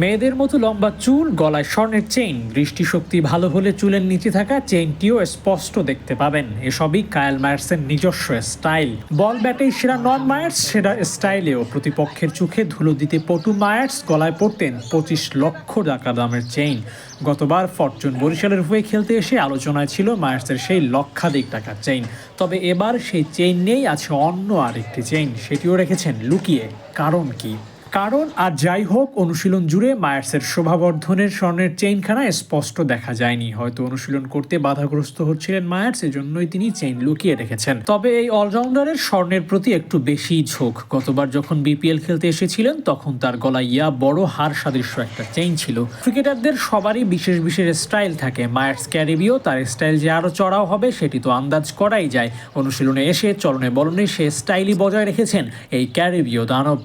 মেয়েদের মতো লম্বা চুল, গলায় স্বর্ণের চেইন। দৃষ্টিশক্তি ভালো হলে চুলের নিচে থাকা চেইনটিও স্পষ্ট দেখতে পাবেন। এসবই কায়াল মায়ার্সের নিজস্ব স্টাইল। বল ব্যাটেই সেরা নন মায়ার্স, সেরা স্টাইলেও প্রতিপক্ষের চোখে ধুলো দিতে পটু মায়ার্স গলায় পড়তেন পঁচিশ লক্ষ টাকা দামের চেইন। গতবার ফরচুন বরিশালের হয়ে খেলতে এসে আলোচনায় ছিল মায়ার্সের সেই লক্ষাধিক টাকার চেইন। তবে এবার সেই চেইন নেই আছে অন্য আরেকটি চেইন, সেটিও রেখেছেন লুকিয়ে। কারণ কি? কারণ আর যাই হোক, অনুশীলন জুড়ে মায়ার্সের শোভাবর্ধনের স্বর্ণের চেইনখানা স্পষ্ট দেখা যায়নি। হয়তো অনুশীলন করতে বাধাগ্রস্ত হচ্ছিলেন মায়ার্স, এজন্যই তিনি চেইন লুকিয়ে রেখেছেন। তবে এই অলরাউন্ডারের স্বর্ণের প্রতি একটু বেশি ঝোঁক। গতবার যখন বিপিএল খেলতে এসেছিলেন, তখন তার গলায় ইয়া বড় হার সাদৃশ্য একটা চেইন ছিল। ক্রিকেটারদের সবারই বিশেষ বিশেষ স্টাইল থাকে। মায়ার্স ক্যারিবিও তার স্টাইল যে আরও চড়াও হবে, সেটি তো আন্দাজ করাই যায়। অনুশীলনে এসে চলনে বলনে সে স্টাইলই বজায় রেখেছেন এই ক্যারিবীয় দানব।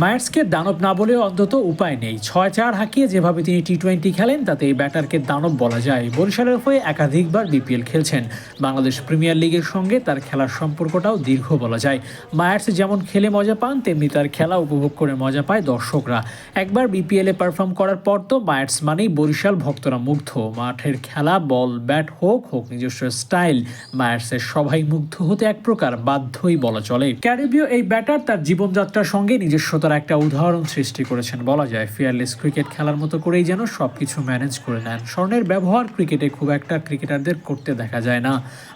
মায়ার্সকে দানব না বলেও অন্তত উপায় নেই। ছয় চার হাঁকিয়ে যেভাবে তিনি টি টোয়েন্টি খেলেন, তাতে এই ব্যাটারকে দানব বলা যায়। বরিশালের হয়ে একাধিকবার বিপিএল খেলছেন। বাংলাদেশ প্রিমিয়ার লিগের সঙ্গে তার খেলার সম্পর্কটাও দীর্ঘ বলা যায়। মায়ার্স যেমন খেলে মজা পান, তেমনি তার খেলা উপভোগ করে মজা পায় দর্শকরা। একবার বিপিএলে পারফর্ম করার পর তো মায়ার্স মানেই বরিশাল ভক্তরা মুগ্ধ। মাঠের খেলা, বল, ব্যাট হোক হোক নিজস্ব স্টাইল মায়ার্সের সবাই মুগ্ধ হতে এক প্রকার বাধ্যই বলা চলে। ক্যারিবীয় এই ব্যাটার তার জীবনযাত্রার সঙ্গে নিজস্বতার একটা উদাহরণ সৃষ্টি করেছেন। বলা যায় ফিয়ারলেস ক্রিকেট খেলার মতো করেই যেন সবকিছু ম্যানেজ করে নেন। স্বর্ণের ব্যবহার ক্রিকেটে খুব একটা ক্রিকেটারদের করতে দেখা যায় না।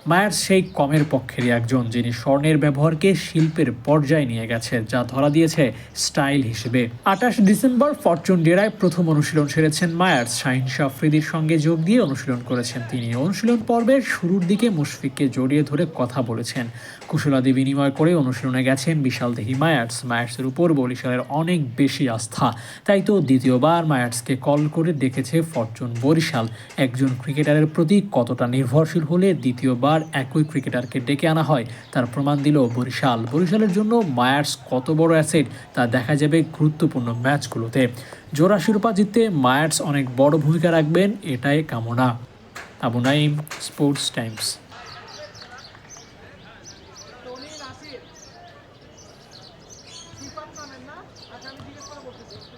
মায়ার্স সেই কমের পক্ষেরই একজন, যিনি স্বর্ণের ব্যবহারকে শিল্পের পর্যায়ে নিয়ে গেছে, যা ধরা দিয়েছে স্টাইল হিসেবে। আঠাশ ডিসেম্বর ফরচুন ডেরায় প্রথম অনুশীলন সেরেছেন মায়ার্স শাহিন আফ্রিদির সঙ্গে যোগ দিয়ে অনুশীলন করেছেন তিনি। অনুশীলন পর্বের শুরুর দিকে মুশফিককে জড়িয়ে ধরে কথা বলেছেন। কুশলাদি বিনিময় করে অনুশীলনে গেছেন বিশাল দেহি মায়ার্স। মায়ার্সের উপর বরিশালের অনেক বেশি আস্থা। তাই তো দ্বিতীয়বার মায়ার্সকে কল করে দেখেছে ফরচুন বরিশাল। একজন ক্রিকেটারের প্রতি কতটা নির্ভরশীল হলে দ্বিতীয়বার একই ক্রিকেটারকে ডেকে আনা হয়, তার প্রমাণ দিল বরিশাল। বরিশালের জন্য মায়ার্স কত বড় অ্যাসেট, তা দেখা যাবে গুরুত্বপূর্ণ ম্যাচগুলোতে। জোড়া শিরোপা জিততে মায়ার্স অনেক বড় ভূমিকা রাখবেন, এটাই কামনা। Abu Naim sports times. পারছেন না আচ্ছা আমি জিজ্ঞেস করে বলতেছি একটু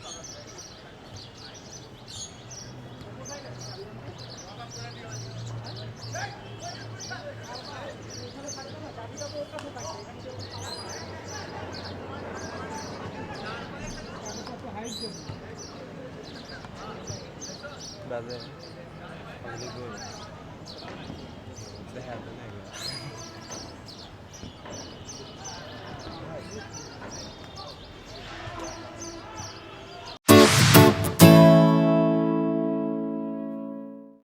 বাজে। দেখা